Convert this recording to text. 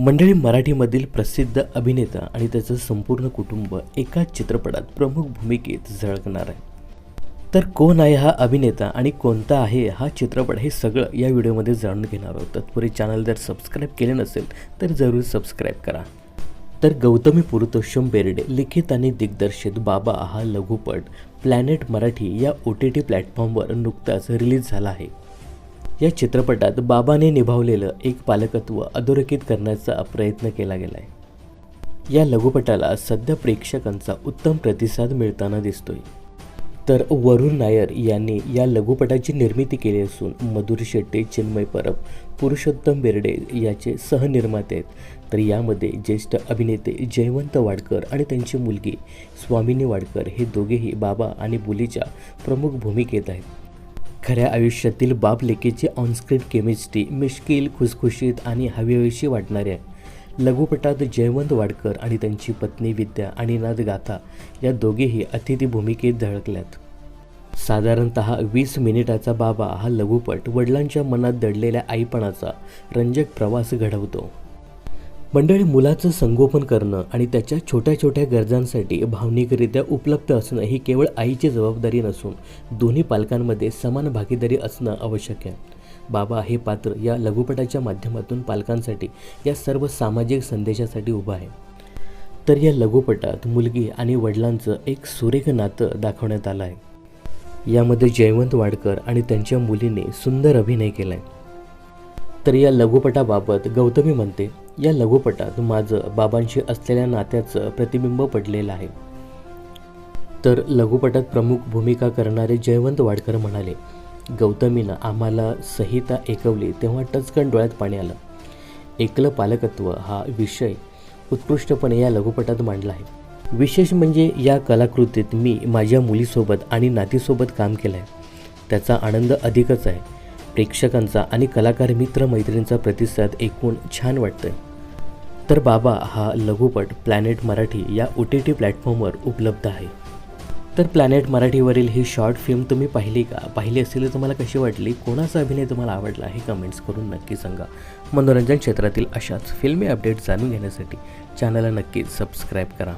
मंडळी मराठीमधील प्रसिद्ध अभिनेता आणि त्याचं संपूर्ण कुटुंब एकाच चित्रपटात प्रमुख भूमिकेत झळकणार आहे. तर कोण आहे हा अभिनेता आणि कोणता आहे हा चित्रपट हे सगळं या व्हिडिओमध्ये जाणून घेणार आहोत. तत्पूर्वी चॅनल जर सबस्क्राईब केले नसेल तर जरूर सबस्क्राईब करा. तर गौतमी पुरुतोषम बेर्डे लिखित आणि दिग्दर्शित बाबा हा लघुपट प्लॅनेट मराठी या ओ टी टी प्लॅटफॉर्मवर नुकताच रिलीज झाला आहे. या चित्रपटात बाबाने निभावलेलं एक पालकत्व अधोरेखित करण्याचा प्रयत्न केला गेला आहे या लघुपटाला सध्या प्रेक्षकांचा उत्तम प्रतिसाद मिळताना दिसतोय. तर वरुण नायर यांनी या लघुपटाची निर्मिती केली असून मधुर शेट्टे चिन्मय परब पुरुषोत्तम बेर्डे याचे सहनिर्माते आहेत. तर यामध्ये ज्येष्ठ अभिनेते जयवंत वाडकर आणि त्यांची मुलगी स्वामिनी वाडकर हे दोघेही बाबा आणि बुलीच्या प्रमुख भूमिकेत आहेत. खऱ्या आयुष्यातील बाप लेकीची ऑनस्क्रीन केमिस्ट्री मिश्किल खुसखुशीत आणि हवीहवीशी वाटणारी आहे लघुपटात जयवंत वाडकर आणि त्यांची पत्नी विद्या आणि नाद गाथा या दोघेही अतिथी भूमिकेत झळकल्यात. साधारणत वीस मिनिटाचा बाबा हा लघुपट वडिलांच्या मनात दडलेल्या आईपणाचा रंजक प्रवास घडवतो. मंडळी मुलाचं संगोपन करणं आणि त्याच्या छोट्या छोट्या गरजांसाठी भावनिकरित्या उपलब्ध असणं ही केवळ आईची जबाबदारी नसून दोन्ही पालकांमध्ये समान भागीदारी असणं आवश्यक आहे. बाबा हे पात्र या लघुपटाच्या माध्यमातून पालकांसाठी या सर्व सामाजिक संदेशासाठी उभं आहे. तर या लघुपटात मुलगी आणि वडिलांचं एक सुरेख नातं दाखवण्यात आलं आहे. यामध्ये जयवंत वाडकर आणि त्यांच्या मुलीने सुंदर अभिनय केला आहे तर या लघुपटाबाबत गौतमी म्हणते या लघुपटात माझं बाबांशी असलेल्या नात्याचं प्रतिबिंब पडलेलं आहे. तर लघुपटात प्रमुख भूमिका करणारे जयवंत वाडकर म्हणाले गौतमीनं आम्हाला संहिता ऐकवली तेव्हा टचकन डोळ्यात पाणी आलं. एकलं पालकत्व हा विषय उत्कृष्टपणे या लघुपटात मांडला आहे. विशेष म्हणजे या कलाकृतीत मी माझ्या मुलीसोबत आणि नातीसोबत काम केलं आहे त्याचा आनंद अधिकच आहे. प्रेक्षकांचा आणि कलाकार मित्र मैत्रिणींचा प्रतिसाद ऐकून छान वाटतंय. तर बाबा हा लघुपट प्लॅनेट मराठी या ओ टी टी प्लॅटफॉर्मवर उपलब्ध आहे. तर प्लॅनेट मराठीवरील ही शॉर्ट फिल्म तुम्ही पाहिली का? पाहिली असेल तर तुम्हाला कशी वाटली? कोणाचा अभिनय तुम्हाला आवडला? हे कमेंट्स करून नक्की सांगा. मनोरंजन क्षेत्रातील अशाच फिल्मी अपडेट जाणून घेण्यासाठी चॅनलला नक्कीच सबस्क्राईब करा.